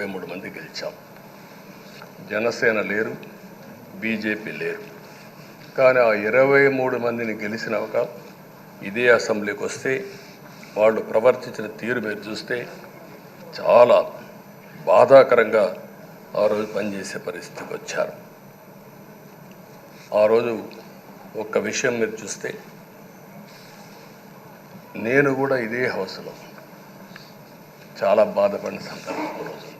ఇరవై మూడు మంది గెలిచాం. జనసేన లేరు బీజేపీ లేరు. కానీ ఆ ఇరవై మూడు మందిని గెలిచినాక ఇదే అసెంబ్లీకి వస్తే వాళ్ళు ప్రవర్తించిన తీరు మీరు చూస్తే చాలా బాధాకరంగా ఆ రోజు పనిచేసే పరిస్థితికి వచ్చారు. ఆ రోజు ఒక్క విషయం మీరు చూస్తే నేను కూడా ఇదే హౌస్లో చాలా బాధపడిన సందర్భం. రోజు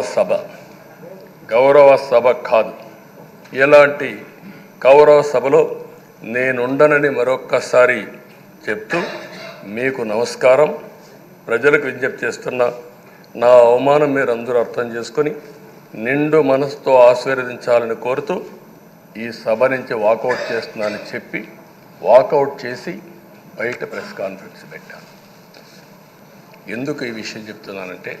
సభ గౌరవ సభ కాదు. ఇలాంటి గౌరవ సభలో నేనుండనని మరొక్కసారి చెప్తూ మీకు నమస్కారం. ప్రజలకు విజ్ఞప్తి చేస్తున్న నా అవమానం మీరు అందరూ అర్థం చేసుకొని నిండు మనసుతో ఆశీర్వదించాలని కోరుతూ ఈ సభ నుంచి వాకౌట్ చేస్తున్నానని చెప్పి వాకౌట్ చేసి బయట ప్రెస్ కాన్ఫరెన్స్ పెట్టాను. ఎందుకు ఈ విషయం చెప్తున్నానంటే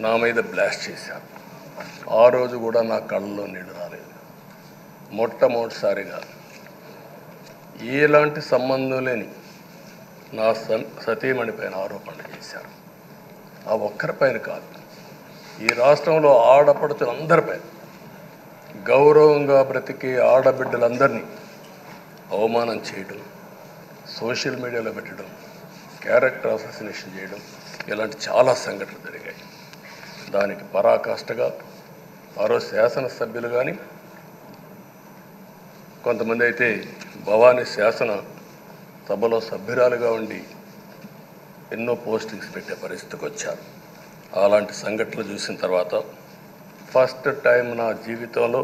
నా మీద బ్లాస్ట్ చేశారు. ఆ రోజు కూడా నా కళ్ళలో నీళ్ళు రాలేదు. మొట్టమొదటిసారిగా ఎలాంటి సంబంధం లేని నా సన్ సతీమణి పైన ఆరోపణలు చేశారు. ఆ ఒక్కరిపైన కాదు ఈ రాష్ట్రంలో ఆడపడుచులందరిపై గౌరవంగా బ్రతికే ఆడబిడ్డలందరినీ అవమానం చేయడం సోషల్ మీడియాలో పెట్టడం క్యారెక్టర్ అసోసినేషన్ చేయడం ఇలాంటి చాలా సంఘటనలు జరిగాయి. దానికి పరాకాష్ఠగా ఆ రోజు శాసనసభ్యులు కానీ కొంతమంది అయితే భవానీ శాసన సభలో సభ్యురాలుగా ఉండి ఎన్నో పోస్టింగ్స్ పెట్టే పరిస్థితికి వచ్చారు. అలాంటి సంఘటనలు చూసిన తర్వాత ఫస్ట్ టైం నా జీవితంలో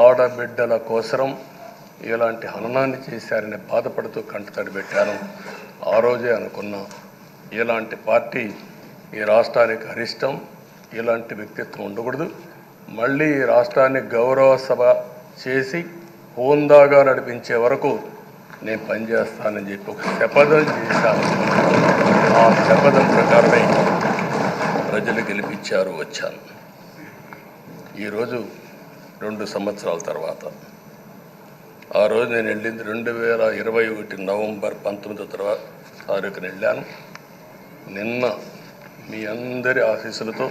ఆడబిడ్డల కోసరం ఇలాంటి హననాన్ని చేశారని బాధపడుతూ కంటతడి పెట్టాను. ఆ రోజే అనుకున్నా ఇలాంటి పార్టీ ఈ రాష్ట్రానికి అరిష్టం ఇలాంటి వ్యక్తిత్వం ఉండకూడదు. మళ్ళీ ఈ రాష్ట్రాన్ని గౌరవ సభ చేసి హోందాగా నడిపించే వరకు నేను పనిచేస్తానని చెప్పి ఒక శపథం చేశాను. ఆ శపథం ప్రకారమే ప్రజలు గెలిపించారు వచ్చాను ఈరోజు రెండు సంవత్సరాల తర్వాత. ఆ రోజు నేను వెళ్ళింది రెండు వేల ఇరవై ఒకటి నవంబర్ పంతొమ్మిదో తర్వాత తారీఖున వెళ్ళాను. నిన్న మీ అందరి ఆశీస్సులతో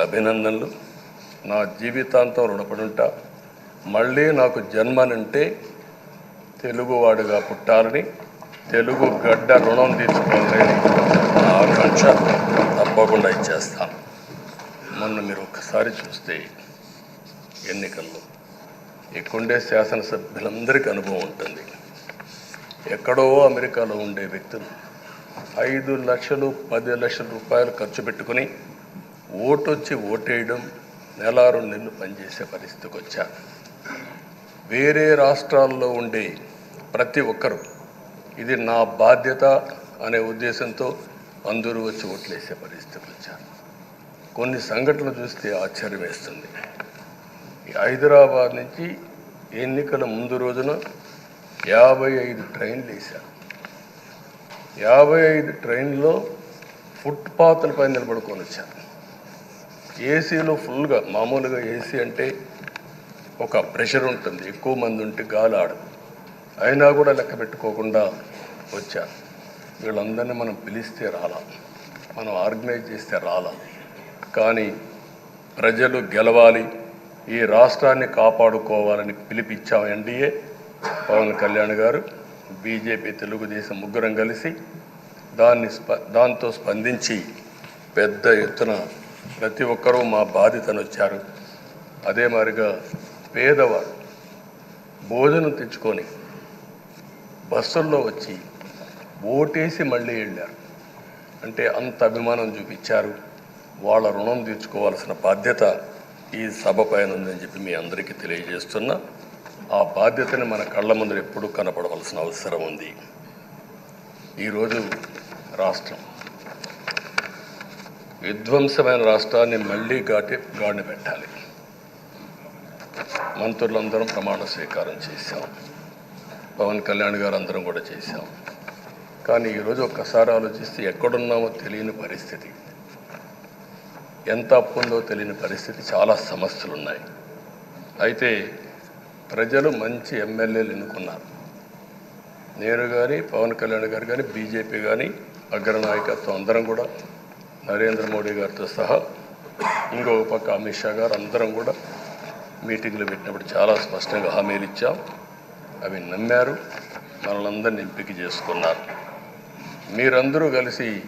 అభినందనలు. నా జీవితాంతం రుణపడి ఉంటా మళ్ళీ నాకు జన్మనంటే తెలుగువాడుగా పుట్టాలని తెలుగు గడ్డ రుణం తీసుకోవాలని నా ఆకాంక్ష తప్పకుండా ఇచ్చేస్తాను. మొన్న మీరు ఒక్కసారి చూస్తే ఎన్నికల్లో ఇక్కడుండే శాసనసభ్యులందరికీ అనుభవం ఉంటుంది. ఎక్కడో అమెరికాలో ఉండే వ్యక్తులు ఐదు లక్షలు పది లక్షల రూపాయలు ఖర్చు పెట్టుకుని ఓటొచ్చి ఓటేయడం నెల రెండు నెలలు పనిచేసే పరిస్థితికి వచ్చాను వేరే రాష్ట్రాల్లో ఉండే ప్రతి ఒక్కరూ ఇది నా బాధ్యత అనే ఉద్దేశంతో అందరూ వచ్చి ఓట్లేసే పరిస్థితికి వచ్చారు కొన్ని సంఘటనలు చూస్తే ఆశ్చర్యం వేస్తుంది హైదరాబాద్ నుంచి ఎన్నికల ముందు రోజున యాభై ఐదు ట్రైన్లు వేశారు యాభై ఐదు ట్రైన్లో ఫుట్పాత్ల పైన నిలబడుకొని వచ్చారు ఏసీలో ఫుల్గా మామూలుగా ఏసీ అంటే ఒక ప్రెషర్ ఉంటుంది. ఎక్కువ మంది ఉంటే గాలి ఆడదు. అయినా కూడా లెక్క పెట్టుకోకుండా వచ్చారు వీళ్ళందరినీ మనం పిలిస్తే రాలా. మనం ఆర్గనైజ్ చేస్తే రాలా. కానీ ప్రజలు గెలవాలి. ఈ రాష్ట్రాన్ని కాపాడుకోవాలని పిలిపించాం ఎన్డీఏ పవన్ కళ్యాణ్ గారు. బీజేపీ తెలుగుదేశం ముగ్గురం కలిసి దాన్ని స్ప దాంతో స్పందించి పెద్ద ఎత్తున ప్రతి ఒక్కరూ మా బాధితను వచ్చారు అదే మాదిరిగా పేదవారు భోజనం తెచ్చుకొని బస్సుల్లో వచ్చి ఓటేసి మళ్ళీ వెళ్ళారు. అంటే అంత అభిమానం చూపించారు. వాళ్ళ రుణం తీర్చుకోవాల్సిన బాధ్యత ఈ సభ పైన ఉందని చెప్పి మీ అందరికీ తెలియజేస్తున్నా. ఆ బాధ్యతని మన కళ్ళ ముందు ఎప్పుడూ కనపడవలసిన అవసరం ఉంది. ఈరోజు రాష్ట్రం విధ్వంసమైన రాష్ట్రాన్ని మళ్ళీ గాటి గాడిని పెట్టాలి. మంత్రులందరం ప్రమాణ స్వీకారం చేశాం. పవన్ కళ్యాణ్ గారు అందరం కూడా చేశాం. కానీ ఈరోజు ఒక్కసారి ఆలోచిస్తే ఎక్కడున్నామో తెలియని పరిస్థితి. ఎంత అప్పు ఉందో తెలియని పరిస్థితి. చాలా సమస్యలు ఉన్నాయి అయితే ప్రజలు మంచి ఎమ్మెల్యేలు ఎన్నుకున్నారు. నేను కానీ పవన్ కళ్యాణ్ గారు కానీ బీజేపీ కానీ అగ్రనాయకత్వం అందరం కూడా నరేంద్ర మోడీ గారితో సహా ఇంకొక పక్క అమిత్ షా గారు అందరం కూడా మీటింగ్లు పెట్టినప్పుడు చాలా స్పష్టంగా హామీలు ఇచ్చాం. అవి నమ్మారు. మనలందరినీ ఎంపిక చేసుకున్నారు. మీరందరూ కలిసి